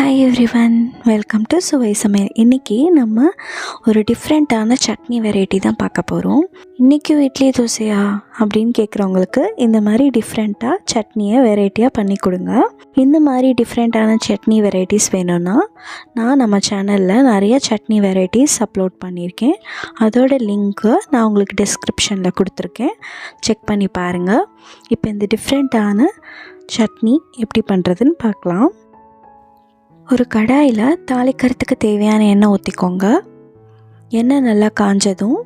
Hi everyone welcome to சுவை சமையல் இன்றைக்கி நம்ம ஒரு டிஃப்ரெண்ட்டான சட்னி வெரைட்டி தான் பார்க்க போகிறோம் இன்றைக்கும் இட்லி தோசையா அப்படின்னு கேட்குறவங்களுக்கு இந்த மாதிரி டிஃப்ரெண்ட்டாக சட்னியை வெரைட்டியாக பண்ணி கொடுங்க. இந்த மாதிரி டிஃப்ரெண்ட்டான சட்னி வெரைட்டிஸ் வேணும்னா நான் நம்ம சேனலில் நிறைய சட்னி வெரைட்டிஸ் அப்லோட் பண்ணியிருக்கேன். அதோட லிங்க்கு நான் உங்களுக்கு டிஸ்கிரிப்ஷனில் கொடுத்துருக்கேன். செக் பண்ணி பாருங்கள் இப்போ இந்த டிஃப்ரெண்ட்டான சட்னி எப்படி பண்ணுறதுன்னு பார்க்கலாம். ஒரு கடாயில் தாளிக்கிறதுக்கு தேவையான எண்ணெய் ஊற்றிக்கோங்க எண்ணெய் நல்லா காஞ்சதும்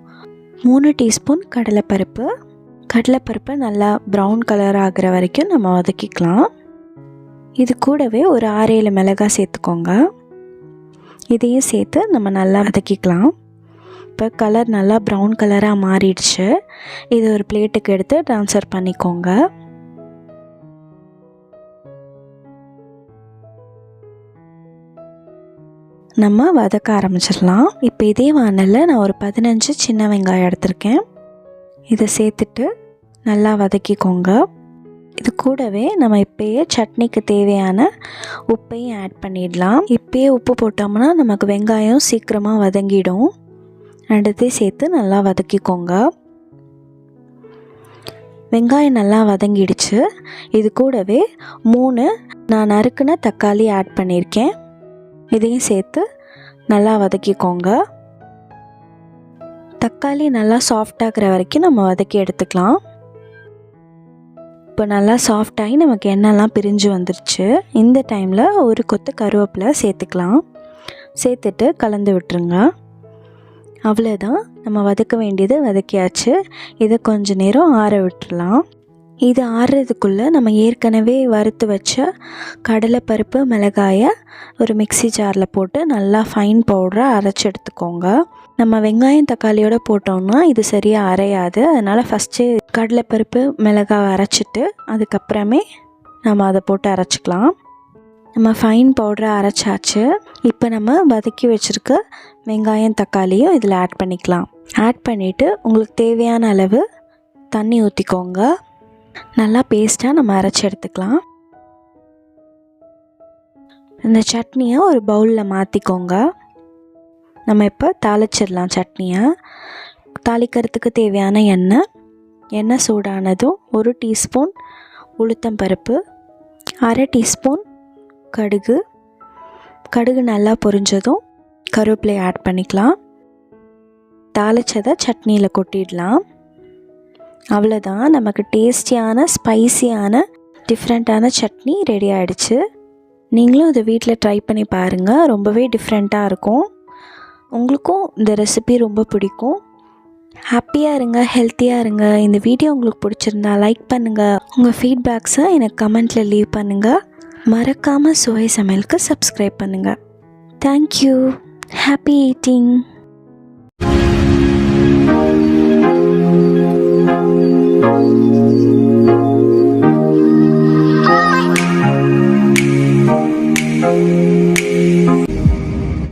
மூணு டீஸ்பூன் கடலைப்பருப்பு. கடலைப்பருப்பை நல்லா ப்ரௌன் கலர் ஆகிற வரைக்கும் நம்ம வதக்கிக்கலாம். இது கூடவே ஒரு ஆறேழு மிளகாய் சேர்த்துக்கோங்க. இதையும் சேர்த்து நம்ம நல்லா வதக்கிக்கலாம். இப்போ கலர் நல்லா ப்ரௌன் கலராக மாறிடுச்சு. இது ஒரு பிளேட்டுக்கு எடுத்து ட்ரான்ஸ்ஃபர் பண்ணிக்கோங்க. நம்ம வதக்க ஆரம்பிச்சிடலாம். இப்போ இதே வானலில் நான் ஒரு பதினஞ்சு சின்ன வெங்காயம் எடுத்திருக்கேன். இதை சேர்த்துட்டு நல்லா வதக்கிக்கோங்க. இது கூடவே நம்ம இப்போயே சட்னிக்கு தேவையான உப்பையும் ஆட் பண்ணிடலாம். இப்போயே உப்பு போட்டோம்னா நமக்கு வெங்காயம் சீக்கிரமாக வதங்கிடும். ரெண்டுத்தையும் சேர்த்து நல்லா வதக்கிக்கோங்க. வெங்காயம் நல்லா வதங்கிடுச்சு. இது கூடவே மூணு நான் நறுக்குன தக்காளி ஆட் பண்ணியிருக்கேன். இதையும் சேர்த்து நல்லா வதக்கிக்கோங்க. தக்காளி நல்லா சாஃப்டாகிற வரைக்கும் நம்ம வதக்கி எடுத்துக்கலாம். இப்போ நல்லா சாஃப்டாகி நமக்கு எண்ணெய்லாம் பிரிஞ்சு வந்துருச்சு. இந்த டைமில் ஒரு கொத்து கருவேப்பிலை சேர்த்துக்கலாம். சேர்த்துட்டு கலந்து விட்டுருங்க. அவ்வளோதான் நம்ம வதக்க வேண்டியது வதக்கியாச்சு. இதை கொஞ்ச நேரம் ஆற விட்டுடலாம் இது ஆறுறதுக்குள்ளே நம்ம ஏற்கனவே வறுத்து வச்ச கடலைப்பருப்பு மிளகாயை ஒரு மிக்சி ஜாரில் போட்டு நல்லா ஃபைன் பவுடராக அரைச்சி எடுத்துக்கோங்க. நம்ம வெங்காயம் தக்காளியோட போட்டோம்னா இது சரியாக அரையாது. அதனால் ஃபஸ்ட்டு கடலைப்பருப்பு மிளகாவை அரைச்சிட்டு அதுக்கப்புறமே நம்ம அதை போட்டு அரைச்சிக்கலாம். நம்ம ஃபைன் பவுடரை அரைச்சாச்சு. இப்போ நம்ம வதக்கி வச்சுருக்க வெங்காயம் தக்காளியும் இதில் ஆட் பண்ணிக்கலாம். ஆட் பண்ணிவிட்டு உங்களுக்கு தேவையான அளவு தண்ணி ஊற்றிக்கோங்க நல்லா பேஸ்ட்டாக நம்ம அரைச்சி எடுத்துக்கலாம். இந்த சட்னியை ஒரு பவுலில் மாற்றிக்கோங்க நம்ம இப்போ தாளிச்சிடலாம் சட்னியை. தாளிக்கிறதுக்கு தேவையான எண்ணெய். எண்ணெய் சூடானதும் ஒரு டீஸ்பூன் உளுத்தம் பருப்பு அரை டீஸ்பூன் கடுகு. கடுகு நல்லா பொரிஞ்சதும் கருவேப்பிலை ஆட் பண்ணிக்கலாம். தாளிச்சதை சட்னியில் கொட்டிடலாம். அவ்வளோதான் நமக்கு டேஸ்டியான ஸ்பைசியான டிஃப்ரெண்ட்டான சட்னி ரெடி ஆகிடுச்சு நீங்களும் அதை வீட்டில் ட்ரை பண்ணி பாருங்கள் ரொம்பவே டிஃப்ரெண்ட்டாக இருக்கும். உங்களுக்கும் இந்த ரெசிபி ரொம்ப பிடிக்கும். ஹாப்பியாக இருங்க ஹெல்த்தியாக இருங்க. இந்த வீடியோ உங்களுக்கு பிடிச்சிருந்தா லைக் பண்ணுங்கள் உங்கள் ஃபீட்பேக்ஸை எனக்கு கமெண்ட்டில் லீவ் பண்ணுங்கள் மறக்காமல் சுவை சமையலுக்கு சப்ஸ்கிரைப் பண்ணுங்கள் தேங்க்யூ ஹாப்பி ஈட்டிங்